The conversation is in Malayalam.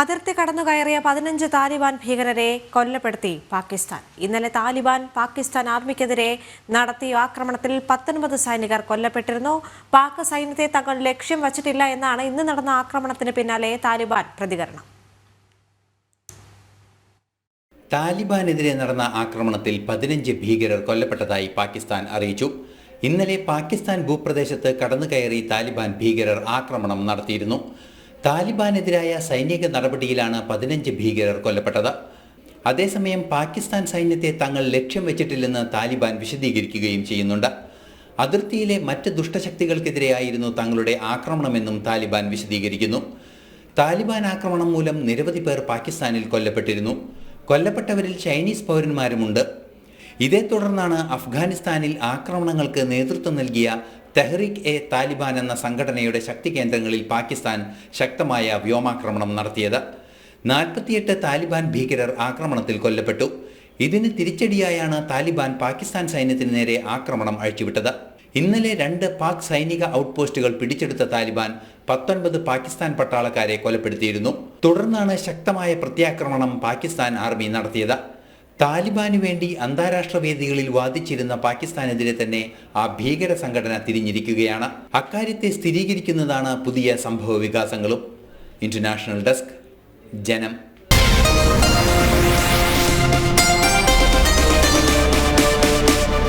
അതിർത്തി കടന്നുകയറിയ പതിനഞ്ച് താലിബാൻ ഭീകരരെ കൊല്ലപ്പെടുത്തി പാകിസ്ഥാൻ. ഇന്നലെ താലിബാൻ പാകിസ്ഥാൻ ആർമിക്കെതിരെ നടത്തിയ ആക്രമണത്തിൽ പത്തൊൻപത് സൈനികർ കൊല്ലപ്പെട്ടിരുന്നു. പാക് സൈന്യത്തെ തങ്ങൾ ലക്ഷ്യം വച്ചിട്ടില്ല എന്നാണ് ഇന്ന് നടന്ന ആക്രമണത്തിന് പിന്നാലെ താലിബാൻ പ്രതികരണം. താലിബാനെതിരെ നടന്ന ആക്രമണത്തിൽ പതിനഞ്ച് ഭീകരർ കൊല്ലപ്പെട്ടതായി പാകിസ്ഥാൻ അറിയിച്ചു. ഇന്നലെ പാകിസ്ഥാൻ ഭൂപ്രദേശത്ത് കടന്നുകയറി താലിബാൻ ഭീകരർ ആക്രമണം നടത്തിയിരുന്നു. താലിബാനെതിരായ സൈനിക നടപടിയിലാണ് പതിനഞ്ച് ഭീകരർ കൊല്ലപ്പെട്ടത്. അതേസമയം പാകിസ്ഥാൻ സൈന്യത്തെ തങ്ങൾ ലക്ഷ്യം വെച്ചിട്ടില്ലെന്ന് താലിബാൻ വിശദീകരിക്കുകയും ചെയ്യുന്നുണ്ട്. അതിർത്തിയിലെ മറ്റ് ദുഷ്ടശക്തികൾക്കെതിരെയായിരുന്നു തങ്ങളുടെ ആക്രമണമെന്നും താലിബാൻ വിശദീകരിക്കുന്നു. താലിബാൻ ആക്രമണം മൂലം നിരവധി പേർ പാകിസ്ഥാനിൽ കൊല്ലപ്പെട്ടിരുന്നു. കൊല്ലപ്പെട്ടവരിൽ ചൈനീസ് പൗരന്മാരുമുണ്ട്. ഇതേ തുടർന്നാണ് അഫ്ഗാനിസ്ഥാനിൽ ആക്രമണങ്ങൾക്ക് നേതൃത്വം നൽകിയ തെഹ്രീക്ക് എ താലിബാൻ എന്ന സംഘടനയുടെ ശക്തി കേന്ദ്രങ്ങളിൽ പാകിസ്ഥാൻ ശക്തമായ വ്യോമാക്രമണം നടത്തിയത്. നാൽപ്പത്തിയെട്ട് താലിബാൻ ഭീകരർ ആക്രമണത്തിൽ കൊല്ലപ്പെട്ടു. ഇതിന് തിരിച്ചടിയായാണ് താലിബാൻ പാകിസ്ഥാൻ സൈന്യത്തിന് നേരെ ആക്രമണം അഴിച്ചുവിട്ടത്. ഇന്നലെ രണ്ട് പാക് സൈനിക ഔട്ട്പോസ്റ്റുകൾ പിടിച്ചെടുത്ത താലിബാൻ പത്തൊൻപത് പാകിസ്ഥാൻ പട്ടാളക്കാരെ കൊലപ്പെടുത്തിയിരുന്നു. തുടർന്നാണ് ശക്തമായ പ്രത്യാക്രമണം പാകിസ്ഥാൻ ആർമി നടത്തിയത്. താലിബാനു വേണ്ടി അന്താരാഷ്ട്ര വേദികളിൽ വാദിച്ചിരുന്ന പാകിസ്ഥാനെതിരെ തന്നെ ആ ഭീകര സംഘടന തിരിഞ്ഞിരിക്കുകയാണ്. അക്കാര്യത്തെ സ്ഥിരീകരിക്കുന്നതാണ് പുതിയ സംഭവ വികാസങ്ങളും. ഇന്റർനാഷണൽ ഡെസ്ക് ജനം.